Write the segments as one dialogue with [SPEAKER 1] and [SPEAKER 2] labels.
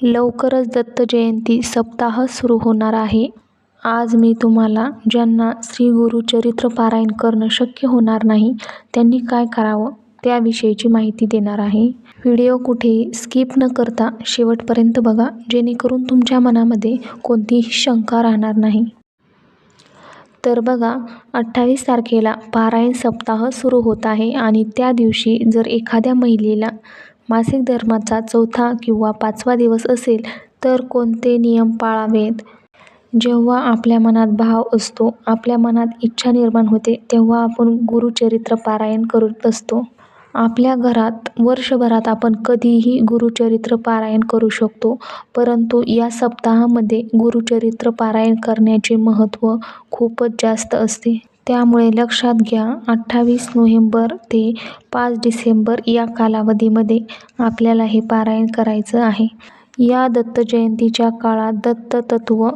[SPEAKER 1] लवकरच दत्त जयंती सप्ताह सुरू होणार आहे. आज मी तुम्हाला ज्यांना श्री गुरुचरित्र पारायण करणं शक्य होणार नाही त्यांनी काय करावं त्याविषयीची माहिती देणार आहे. व्हिडिओ कुठेही स्किप न करता शेवटपर्यंत बघा जेणेकरून तुमच्या मनामध्ये कोणतीही शंका राहणार नाही. तर बघा अठ्ठावीस तारखेला पारायण सप्ताह सुरू होत आहे आणि त्या दिवशी जर एखाद्या महिलेला मासिक धर्माचा चौथा किंवा पाचवा दिवस असेल तर कोणते नियम पाळावेत? जेव्हा आपल्या मनात भाव असतो, आपल्या मनात इच्छा निर्माण होते तेव्हा आपण गुरुचरित्र पारायण करत असतो. आपल्या घरात वर्षभरात आपण कधीही गुरुचरित्र पारायण करू शकतो. परंतु या सप्ताहामध्ये गुरुचरित्र पारायण करण्याचे महत्त्व खूपच जास्त असते. त्यामुळे लक्षात घ्या अठ्ठावीस नोव्हेंबर ते पाच डिसेंबर या कालावधीमध्ये आपल्याला हे पारायण करायचं आहे. या दत्त जयंतीच्या काळात दत्त तत्त्व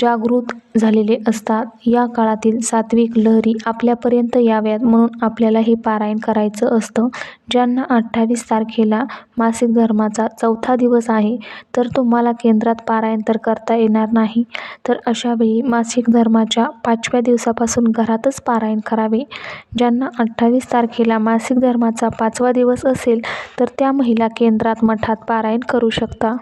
[SPEAKER 1] जागृत झालेले असतात. या काळातील सात्विक लहरी आपल्यापर्यंत याव्यात म्हणून आपल्याला हे पारायण करायचं असतं. ज्यांना अठ्ठावीस तारखेला मासिक धर्माचा चौथा दिवस आहे तर तुम्हाला केंद्रात पारायण तर करता येणार नाही तर अशावेळी मासिक धर्माच्या पाचव्या दिवसापासून घरातच पारायण करावे. ज्यांना अठ्ठावीस तारखेला मासिक धर्माचा पाचवा दिवस असेल तर त्या महिला केंद्रात मठात पारायण करू शकता.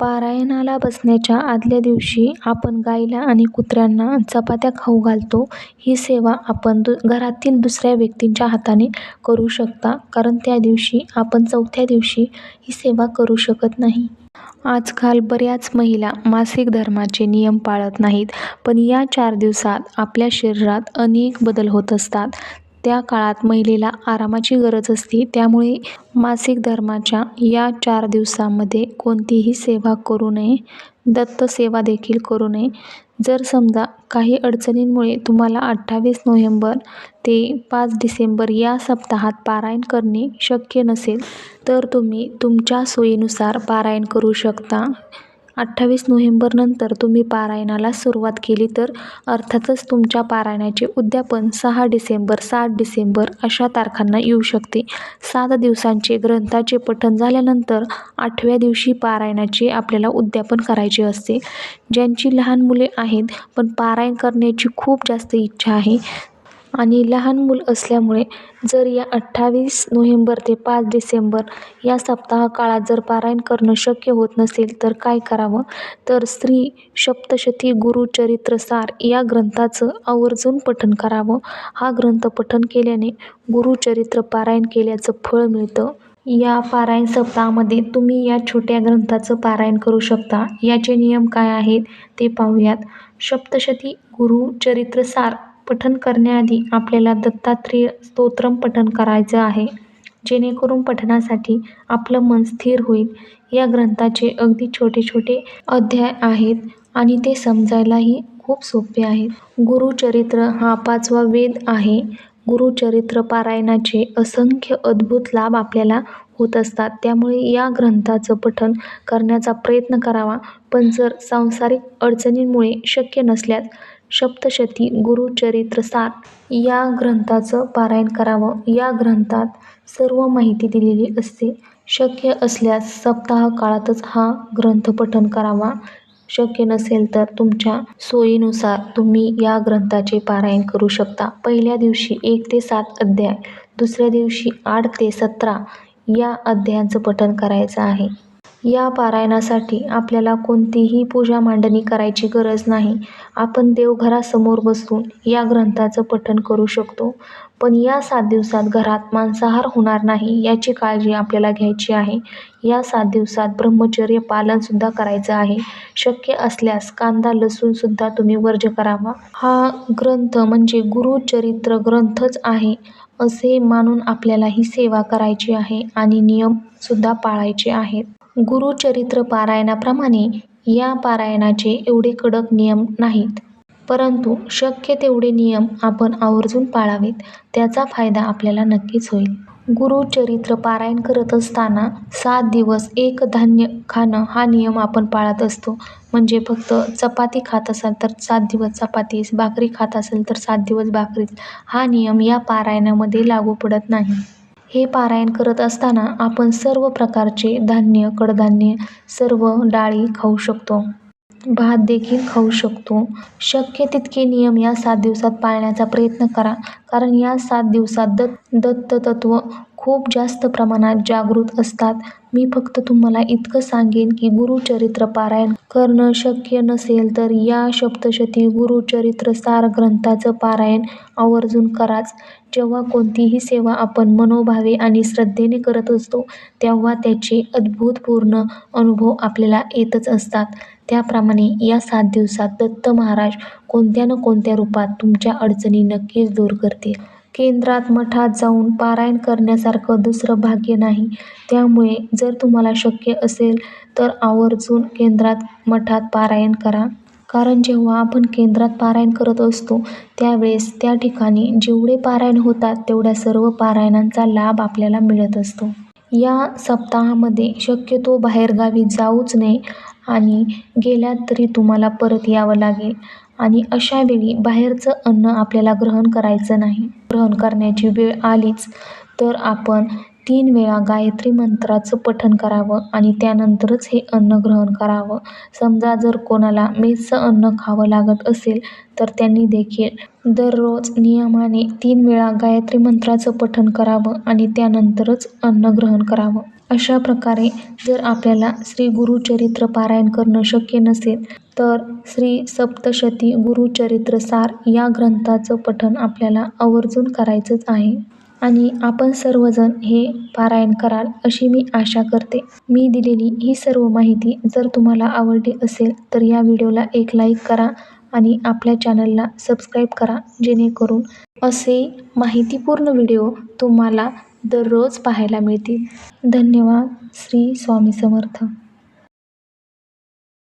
[SPEAKER 1] पारायणाला बसण्याच्या आदल्या दिवशी आपण गाईला आणि कुत्र्यांना चपात्या खाऊ घालतो. ही सेवा आपण दु घरातील दुसऱ्या व्यक्तींच्या हाताने करू शकता कारण त्या दिवशी आपण चौथ्या दिवशी ही सेवा करू शकत नाही. आजकाल बऱ्याच महिला मासिक धर्माचे नियम पाळत नाहीत पण या चार दिवसात आपल्या शरीरात अनेक बदल होत असतात. त्या काळात महिलेला आरामाची गरज असते. त्यामुळे मासिक धर्माच्या या चार दिवसांमध्ये कोणतीही सेवा करू नये. दत्त सेवा देखील करू नये. जर समजा काही अडचणींमुळे तुम्हाला अठ्ठावीस नोव्हेंबर ते पाच डिसेंबर या सप्ताहात पारायण करणे शक्य नसेल तर तुम्ही तुमच्या सोयीनुसार पारायण करू शकता. अठ्ठावीस नोव्हेंबरनंतर तुम्ही पारायणाला सुरुवात केली तर अर्थातच तुमच्या पारायणाचे उद्यापन सहा डिसेंबर, सात डिसेंबर अशा तारखांना येऊ शकते. सात दिवसांचे ग्रंथाचे पठण झाल्यानंतर आठव्या दिवशी पारायणाचे आपल्याला उद्यापन करायचे असते. ज्यांची लहान मुले आहेत पण पारायण करण्याची खूप जास्त इच्छा आहे आणि लहान मूल असल्यामुळे जर या अठ्ठावीस नोव्हेंबर ते पाच डिसेंबर या सप्ताह काळात जर पारायण करणं शक्य होत नसेल तर काय करावं तर श्री सप्तशती गुरुचरित्रसार या ग्रंथाचं आवर्जून पठण करावं. हा ग्रंथ पठण केल्याने गुरुचरित्र पारायण केल्याचं फळ मिळतं. या पारायण सप्ताहामध्ये तुम्ही या छोट्या ग्रंथाचं पारायण करू शकता. याचे नियम काय आहेत ते पाहूयात. सप्तशती गुरुचरित्रसार पठण करण्याआधी आपल्याला दत्तात्रेय स्तोत्रम पठण करायचं आहे. जेणेकरून पठणासाठी आपलं मन स्थिर होईल. या ग्रंथाचे अगदी छोटे छोटे अध्याय आहेत आणि ते समजायलाही खूप सोपे आहेत. गुरुचरित्र हा पाचवा वेद आहे. गुरुचरित्र पारायणाचे असंख्य अद्भुत लाभ आपल्याला होत असतात. त्यामुळे या ग्रंथाचं पठण करण्याचा प्रयत्न करावा. पण जर सांसारिक अडचणींमुळे शक्य नसल्यास सप्तशती गुरुचरित्रसार या ग्रंथाचं पारायण करावं. या ग्रंथात सर्व माहिती दिलेली असते. शक्य असल्यास सप्ताह काळातच हा ग्रंथ पठण करावा. शक्य नसेल तर तुमच्या सोयीनुसार तुम्ही या ग्रंथाचे पारायण करू शकता. पहिल्या दिवशी एक ते सात अध्याय, दुसऱ्या दिवशी आठ ते सतरा या अध्यायांचं पठण करायचं आहे. या पारायणासाठी आपल्याला कोणतीही पूजा मांडणी करायची गरज नाही. आपण देवघरासमोर बसून या ग्रंथाचं पठण करू शकतो. पण या सात दिवसात घरात मांसाहार होणार नाही याची काळजी आपल्याला घ्यायची आहे. या सात दिवसात ब्रह्मचर्य पालनसुद्धा करायचं आहे. शक्य असल्यास कांदा लसूणसुद्धा तुम्ही वर्ज्य करावा. हा ग्रंथ म्हणजे गुरुचरित्र ग्रंथच आहे असे मानून आपल्याला ही सेवा करायची आहे आणि नियमसुद्धा पाळायचे आहेत. गुरुचरित्र पारायणाप्रमाणे या पारायणाचे एवढे कडक नियम नाहीत. परंतु शक्य तेवढे नियम आपण आवर्जून पाळावेत. त्याचा फायदा आपल्याला नक्कीच होईल. गुरुचरित्र पारायण करत असताना सात दिवस एक धान्य खाणं हा नियम आपण पाळत असतो. म्हणजे फक्त चपाती खात असाल तर सात दिवस चपातीस भाकरी खात असेल तर सात दिवस भाकरीच हा नियम या पारायणामध्ये लागू पडत नाही. हे पारायण करत असताना आपण सर्व प्रकारचे धान्य कडधान्य सर्व डाळी खाऊ शकतो. भात देखील खाऊ शकतो. शक्य तितके नियम या सात दिवसात पाळण्याचा प्रयत्न करा. कारण या सात दिवसात दत्त दत्ततत्व खूप जास्त प्रमाणात जागृत असतात. मी फक्त तुम्हाला इतकं सांगेन की गुरुचरित्र पारायण करणं शक्य नसेल तर या सप्तशती गुरुचरित्र सार ग्रंथाचं पारायण आवर्जून कराच. जेव्हा कोणतीही सेवा आपण मनोभावे आणि श्रद्धेने करत असतो तेव्हा त्याचे अद्भुतपूर्ण अनुभव आपल्याला येतच असतात. त्याप्रमाणे या सात दिवसात दत्त महाराज कोणत्या न कोणत्या रूपात तुमच्या अडचणी नक्कीच दूर करतील. केंद्रात मठात जाऊन पारायण करण्यासारखं दुसरं भाग्य नाही. त्यामुळे जर तुम्हाला शक्य असेल तर आवर्जून केंद्रात मठात पारायण करा. कारण जेव्हा आपण केंद्रात पारायण करत असतो त्यावेळेस त्या ठिकाणी जेवढे पारायण होतात तेवढ्या सर्व पारायणांचा लाभ आपल्याला मिळत असतो. या सप्ताहामध्ये शक्यतो बाहेरगावी जाऊच नये आणि गेलात तरी तुम्हाला परत यावं लागेल. आणि अशा वेळी बाहेरचं अन्न आपल्याला ग्रहण करायचं नाही. ग्रहण करण्याची वेळ आलीच तर आपण तीन वेळा गायत्री मंत्राचं पठण करावं आणि त्यानंतरच हे अन्न ग्रहण करावं. समजा जर कोणाला मेसचं अन्न खावं लागत असेल तर त्यांनी देखील दररोज नियमाने तीन वेळा गायत्री मंत्राचं पठण करावं आणि त्यानंतरच अन्न ग्रहण करावं. अशा प्रकारे जर आपल्याला श्री गुरुचरित्र पारायण करणं शक्य नसेल तर श्री सप्तशती गुरुचरित्र सार या ग्रंथाचं पठण आपल्याला आवर्जून करायचंच आहे. आणि आपण सर्वजण हे पारायण कराल अशी मी आशा करते. मी दिलेली ही सर्व माहिती जर तुम्हाला आवडली असेल तर या व्हिडिओला एक लाईक करा आणि आपल्या चॅनलला सबस्क्राईब करा जेणेकरून असे माहितीपूर्ण व्हिडिओ तुम्हाला दररोज पाहायला मिळतील. धन्यवाद. श्री स्वामी समर्थ.